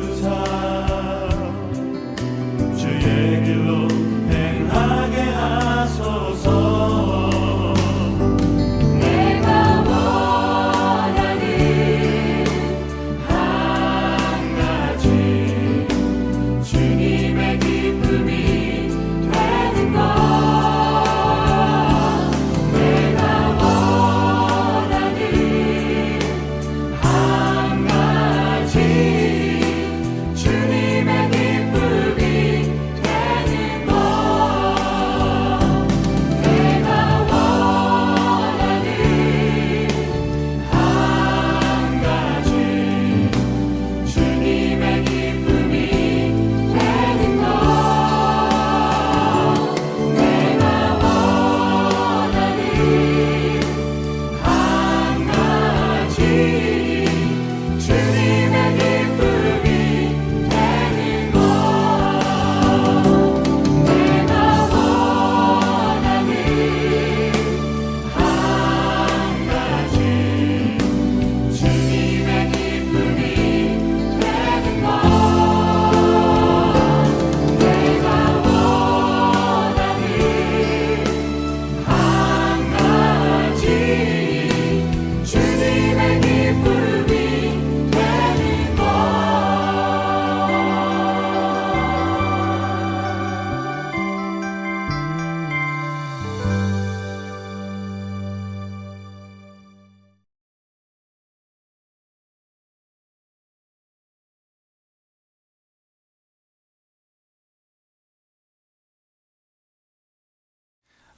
주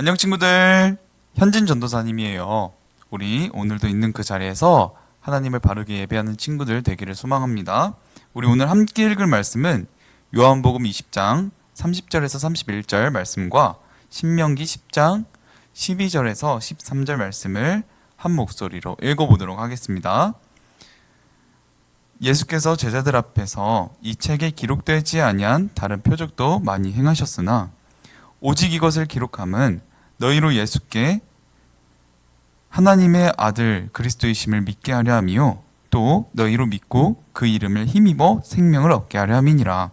안녕 친구들. 현진 전도사님이에요. 우리 오늘도 있는 그 자리에서 하나님을 바르게 예배하는 친구들 되기를 소망합니다. 우리 오늘 함께 읽을 말씀은 요한복음 20장 30절에서 31절 말씀과 신명기 10장 12절에서 13절 말씀을 한 목소리로 읽어보도록 하겠습니다. 예수께서 제자들 앞에서 이 책에 기록되지 아니한 다른 표적도 많이 행하셨으나 오직 이것을 기록함은 너희로 예수께 하나님의 아들 그리스도이심을 믿게 하려 함이요 또 너희로 믿고 그 이름을 힘입어 생명을 얻게 하려 함이니라.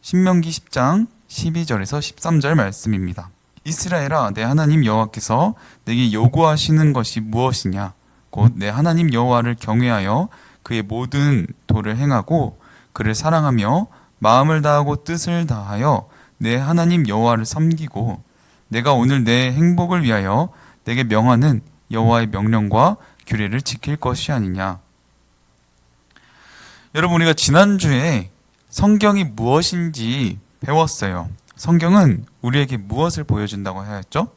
신명기 10장 12절에서 13절 말씀입니다. 이스라엘아 내 하나님 여호와께서 내게 요구하시는 것이 무엇이냐 곧 내 하나님 여호와를 경외하여 그의 모든 도를 행하고 그를 사랑하며 마음을 다하고 뜻을 다하여 내 하나님 여호와를 섬기고 내가 오늘 내 행복을 위하여 내게 명하는 여호와의 명령과 규례를 지킬 것이 아니냐. 여러분 우리가 지난주에 성경이 무엇인지 배웠어요. 성경은 우리에게 무엇을 보여준다고 하였죠?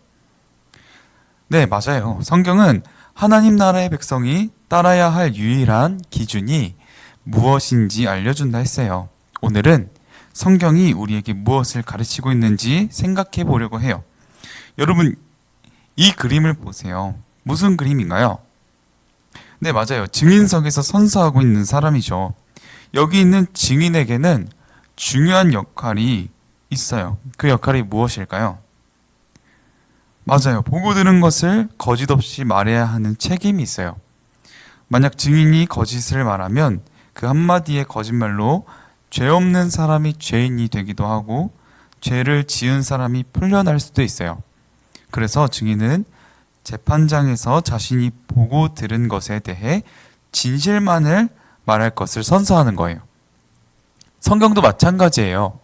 네, 맞아요. 성경은 하나님 나라의 백성이 따라야 할 유일한 기준이 무엇인지 알려준다 했어요. 오늘은 성경이 우리에게 무엇을 가르치고 있는지 생각해 보려고 해요. 여러분, 이 그림을 보세요. 무슨 그림인가요? 네, 맞아요. 증인석에서 선서하고 있는 사람이죠. 여기 있는 증인에게는 중요한 역할이 있어요. 그 역할이 무엇일까요? 맞아요. 보고 들은 것을 거짓 없이 말해야 하는 책임이 있어요. 만약 증인이 거짓을 말하면 그 한마디의 거짓말로 죄 없는 사람이 죄인이 되기도 하고 죄를 지은 사람이 풀려날 수도 있어요. 그래서 증인은 재판장에서 자신이 보고 들은 것에 대해 진실만을 말할 것을 선서하는 거예요. 성경도 마찬가지예요.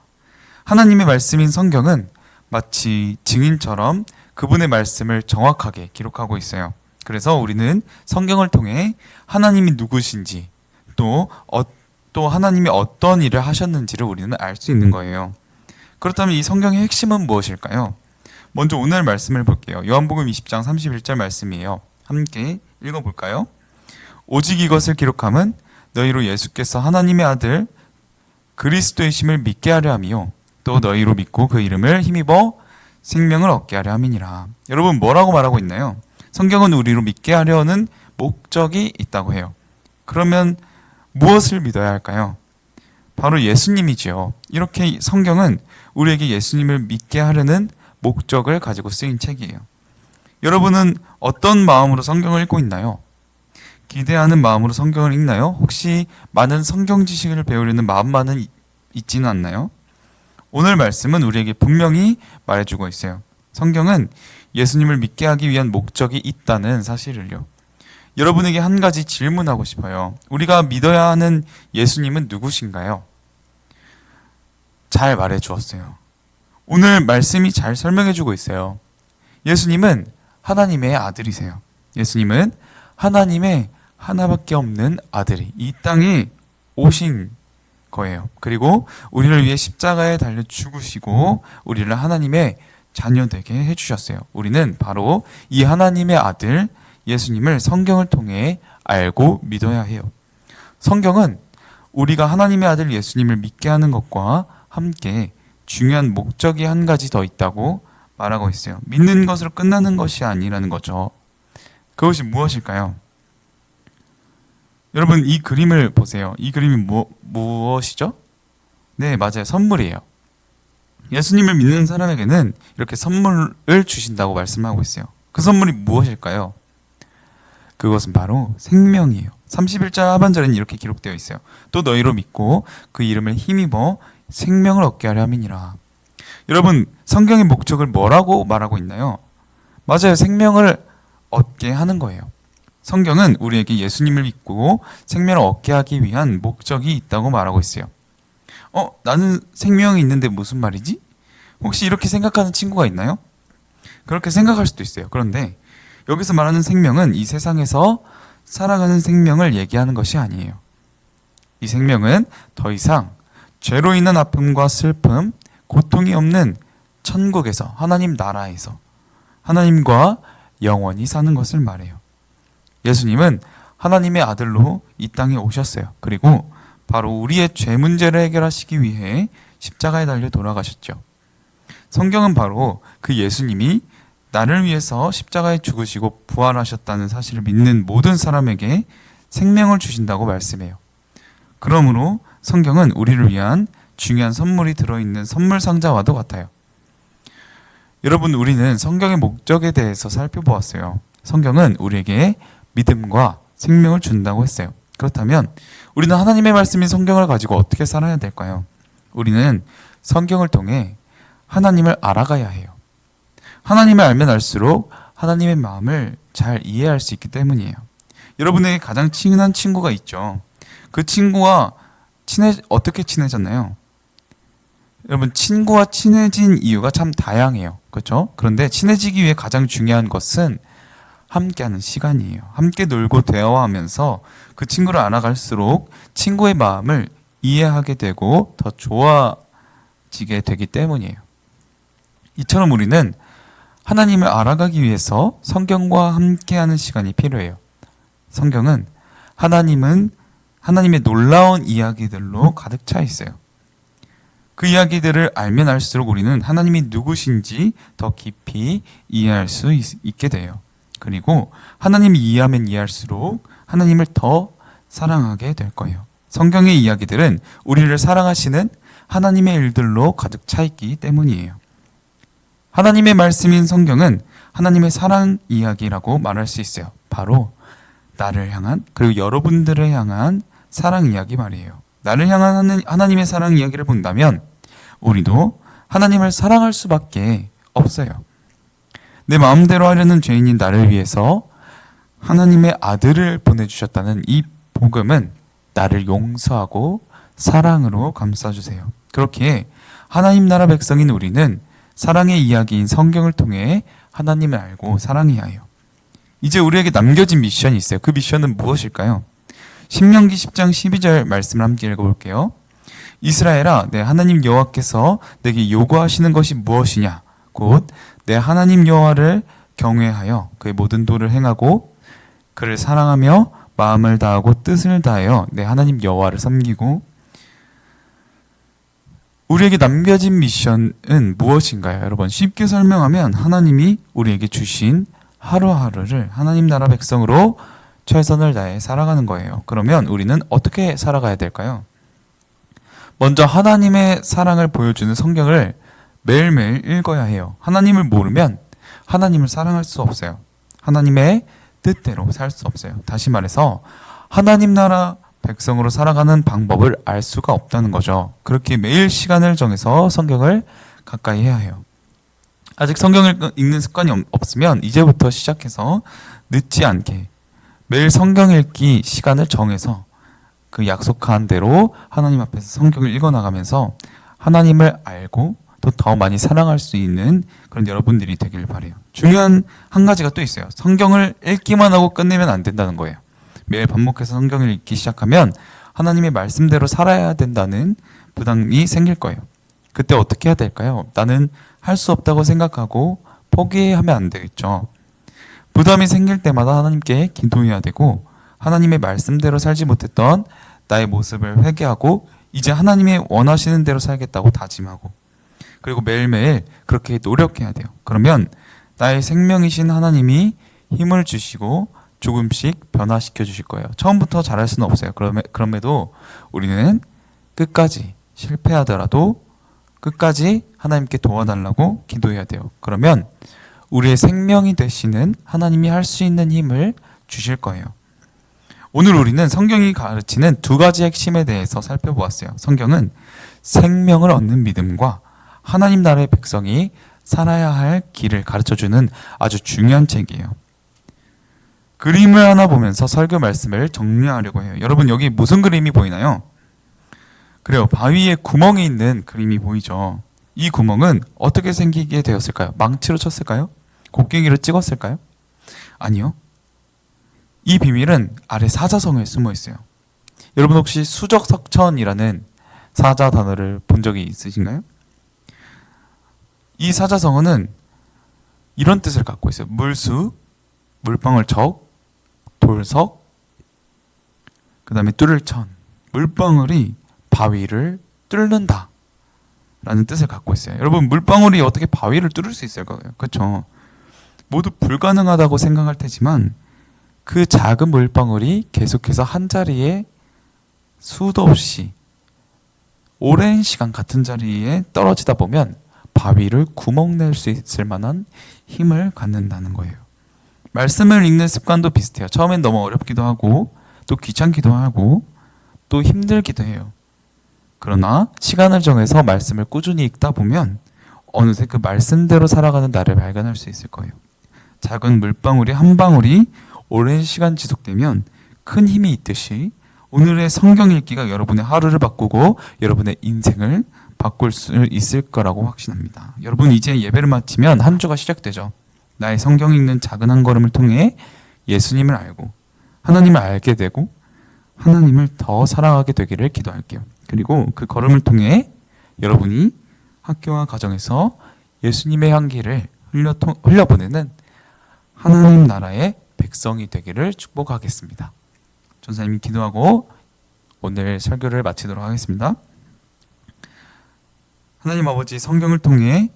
하나님의 말씀인 성경은 마치 증인처럼 그분의 말씀을 정확하게 기록하고 있어요. 그래서 우리는 성경을 통해 하나님이 누구신지 또, 어, 또 하나님이 어떤 일을 하셨는지를 우리는 알 수 있는 거예요. 그렇다면 이 성경의 핵심은 무엇일까요? 먼저 오늘 말씀을 볼게요. 요한복음 20장 31절 말씀이에요. 함께 읽어볼까요? 오직 이것을 기록함은 너희로 예수께서 하나님의 아들 그리스도의 심을 믿게 하려 함이요 또 너희로 믿고 그 이름을 힘입어 생명을 얻게 하려 함이니라. 여러분 뭐라고 말하고 있나요? 성경은 우리로 믿게 하려는 목적이 있다고 해요. 그러면 무엇을 믿어야 할까요? 바로 예수님이지요. 이렇게 성경은 우리에게 예수님을 믿게 하려는 목적을 가지고 쓰인 책이에요. 여러분은 어떤 마음으로 성경을 읽고 있나요? 기대하는 마음으로 성경을 읽나요? 혹시 많은 성경 지식을 배우려는 마음만은 이- 있지는 않나요? 오늘 말씀은 우리에게 분명히 말해주고 있어요. 성경은 예수님을 믿게 하기 위한 목적이 있다는 사실을요. 여러분에게 한 가지 질문하고 싶어요. 우리가 믿어야 하는 예수님은 누구신가요? 잘 말해 주었어요. 오늘 말씀이 잘 설명해 주고 있어요. 예수님은 하나님의 아들이세요. 예수님은 하나님의 하나밖에 없는 아들이 이 땅에 오신 거예요. 그리고 우리를 위해 십자가에 달려 죽으시고 우리를 하나님의 자녀 되게 해 주셨어요. 우리는 바로 이 하나님의 아들 예수님을 성경을 통해 알고 믿어야 해요. 성경은 우리가 하나님의 아들 예수님을 믿게 하는 것과 함께 중요한 목적이 한 가지 더 있다고 말하고 있어요. 믿는 것으로 끝나는 것이 아니라는 거죠. 그것이 무엇일까요? 여러분 이 그림을 보세요. 이 그림이 무, 무엇이죠? 네, 맞아요. 선물이에요. 예수님을 믿는 사람에게는 이렇게 선물을 주신다고 말씀하고 있어요. 그 선물이 무엇일까요? 그것은 바로 생명이에요. 31절 하반절에는 이렇게 기록되어 있어요. 또 너희로 믿고 그 이름을 힘입어 생명을 얻게 하려 함이니라. 여러분, 성경의 목적을 뭐라고 말하고 있나요? 맞아요. 생명을 얻게 하는 거예요. 성경은 우리에게 예수님을 믿고 생명을 얻게 하기 위한 목적이 있다고 말하고 있어요. 어, 나는 생명이 있는데 무슨 말이지? 혹시 이렇게 생각하는 친구가 있나요? 그렇게 생각할 수도 있어요. 그런데 여기서 말하는 생명은 이 세상에서 살아가는 생명을 얘기하는 것이 아니에요. 이 생명은 더 이상 죄로 인한 아픔과 슬픔, 고통이 없는 천국에서 하나님 나라에서 하나님과 영원히 사는 것을 말해요. 예수님은 하나님의 아들로 이 땅에 오셨어요. 그리고 바로 우리의 죄 문제를 해결하시기 위해 십자가에 달려 돌아가셨죠. 성경은 바로 그 예수님이 나를 위해서 십자가에 죽으시고 부활하셨다는 사실을 믿는 모든 사람에게 생명을 주신다고 말씀해요. 그러므로 성경은 우리를 위한 중요한 선물이 들어있는 선물 상자와도 같아요. 여러분, 우리는 성경의 목적에 대해서 살펴보았어요. 성경은 우리에게 믿음과 생명을 준다고 했어요. 그렇다면 우리는 하나님의 말씀인 성경을 가지고 어떻게 살아야 될까요? 우리는 성경을 통해 하나님을 알아가야 해요. 하나님을 알면 알수록 하나님의 마음을 잘 이해할 수 있기 때문이에요. 여러분에게 가장 친한 친구가 있죠. 그 친구와 친해 어떻게 친해졌나요? 여러분 친구와 친해진 이유가 참 다양해요. 그렇죠? 그런데 친해지기 위해 가장 중요한 것은 함께하는 시간이에요. 함께 놀고 대화하면서 그 친구를 알아갈수록 친구의 마음을 이해하게 되고 더 좋아지게 되기 때문이에요. 이처럼 우리는 하나님을 알아가기 위해서 성경과 함께하는 시간이 필요해요. 성경은 하나님은 하나님의 놀라운 이야기들로 가득 차 있어요. 그 이야기들을 알면 알수록 우리는 하나님이 누구신지 더 깊이 이해할 수 있, 있게 돼요. 그리고 하나님을 이해하면 이해할수록 하나님을 더 사랑하게 될 거예요. 성경의 이야기들은 우리를 사랑하시는 하나님의 일들로 가득 차 있기 때문이에요. 하나님의 말씀인 성경은 하나님의 사랑 이야기라고 말할 수 있어요. 바로 나를 향한 그리고 여러분들을 향한 사랑 이야기 말이에요. 나를 향한 하나님의 사랑 이야기를 본다면 우리도 하나님을 사랑할 수밖에 없어요. 내 마음대로 하려는 죄인인 나를 위해서 하나님의 아들을 보내주셨다는 이 복음은 나를 용서하고 사랑으로 감싸주세요. 그렇게 하나님 나라 백성인 우리는 사랑의 이야기인 성경을 통해 하나님을 알고 사랑해야 해요. 이제 우리에게 남겨진 미션이 있어요. 그 미션은 무엇일까요? 신명기 10장 12절 말씀을 함께 읽어볼게요. 이스라엘아, 내 하나님 여호와께서 내게 요구하시는 것이 무엇이냐? 곧 내 하나님 여호와를 경외하여 그의 모든 도를 행하고 그를 사랑하며 마음을 다하고 뜻을 다하여 내 하나님 여호와를 섬기고 우리에게 남겨진 미션은 무엇인가요? 여러분 쉽게 설명하면 하나님이 우리에게 주신 하루하루를 하나님 나라 백성으로 최선을 다해 살아가는 거예요. 그러면 우리는 어떻게 살아가야 될까요? 먼저 하나님의 사랑을 보여주는 성경을 매일매일 읽어야 해요. 하나님을 모르면 하나님을 사랑할 수 없어요. 하나님의 뜻대로 살 수 없어요. 다시 말해서 하나님 나라 백성으로 살아가는 방법을 알 수가 없다는 거죠. 그렇게 매일 시간을 정해서 성경을 가까이 해야 해요. 아직 성경을 읽는 습관이 없- 없으면 이제부터 시작해서 늦지 않게 매일 성경 읽기 시간을 정해서 그 약속한 대로 하나님 앞에서 성경을 읽어 나가면서 하나님을 알고 또 더 많이 사랑할 수 있는 그런 여러분들이 되길 바래요. 중요한 한 가지가 또 있어요. 성경을 읽기만 하고 끝내면 안 된다는 거예요. 매일 반복해서 성경을 읽기 시작하면 하나님의 말씀대로 살아야 된다는 부담이 생길 거예요. 그때 어떻게 해야 될까요? 나는 할 수 없다고 생각하고 포기하면 안 되겠죠. 부담이 생길 때마다 하나님께 기도해야 되고 하나님의 말씀대로 살지 못했던 나의 모습을 회개하고 이제 하나님의 원하시는 대로 살겠다고 다짐하고 그리고 매일매일 그렇게 노력해야 돼요. 그러면 나의 생명이신 하나님이 힘을 주시고 조금씩 변화시켜 주실 거예요. 처음부터 잘할 수는 없어요. 그럼에, 그럼에도 우리는 끝까지 실패하더라도 끝까지 하나님께 도와달라고 기도해야 돼요. 그러면 우리의 생명이 되시는 하나님이 할 수 있는 힘을 주실 거예요. 오늘 우리는 성경이 가르치는 두 가지 핵심에 대해서 살펴보았어요. 성경은 생명을 얻는 믿음과 하나님 나라의 백성이 살아야 할 길을 가르쳐 주는 아주 중요한 책이에요. 그림을 하나 보면서 설교 말씀을 정리하려고 해요. 여러분 여기 무슨 그림이 보이나요? 그래요. 바위에 구멍이 있는 그림이 보이죠. 이 구멍은 어떻게 생기게 되었을까요? 망치로 쳤을까요? 곡괭이로 찍었을까요? 아니요. 이 비밀은 아래 사자성에 숨어 있어요. 여러분 혹시 수적석천이라는 사자 단어를 본 적이 있으신가요? 이 사자성어는 이런 뜻을 갖고 있어요. 물수, 물방울 적, 돌석, 그 다음에 뚫을 천. 물방울이 바위를 뚫는다. 라는 뜻을 갖고 있어요. 여러분, 물방울이 어떻게 바위를 뚫을 수 있을까요? 그렇죠. 모두 불가능하다고 생각할 테지만 그 작은 물방울이 계속해서 한 자리에 수도 없이 오랜 시간 같은 자리에 떨어지다 보면 바위를 구멍 낼 수 있을 만한 힘을 갖는다는 거예요. 말씀을 읽는 습관도 비슷해요. 처음엔 너무 어렵기도 하고 또 귀찮기도 하고 또 힘들기도 해요. 그러나 시간을 정해서 말씀을 꾸준히 읽다 보면 어느새 그 말씀대로 살아가는 나를 발견할 수 있을 거예요. 작은 물방울이 한 방울이 오랜 시간 지속되면 큰 힘이 있듯이 오늘의 성경 읽기가 여러분의 하루를 바꾸고 여러분의 인생을 바꿀 수 있을 거라고 확신합니다. 여러분 이제 예배를 마치면 한 주가 시작되죠. 나의 성경 읽는 작은 한 걸음을 통해 예수님을 알고 하나님을 알게 되고 하나님을 더 사랑하게 되기를 기도할게요. 그리고 그 걸음을 통해 여러분이 학교와 가정에서 예수님의 향기를 흘려 흘려보내는 하나님 나라의 백성이 되기를 축복하겠습니다. 전사님이 기도하고 오늘 설교를 마치도록 하겠습니다. 하나님 아버지 성경을 통해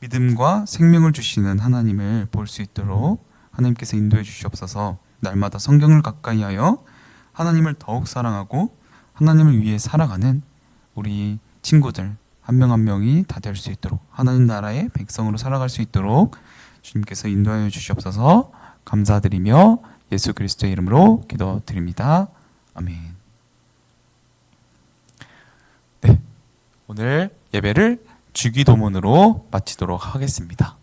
믿음과 생명을 주시는 하나님을 볼 수 있도록 하나님께서 인도해 주시옵소서. 날마다 성경을 가까이 하여 하나님을 더욱 사랑하고 하나님을 위해 살아가는 우리 친구들 한 명한 명이 다 될 수 있도록 하나님 나라의 백성으로 살아갈 수 있도록 주님께서 인도하여 주시옵소서. 감사드리며 예수 그리스도의 이름으로 기도드립니다. 아멘. 네. 오늘 예배를 주기도문으로 마치도록 하겠습니다.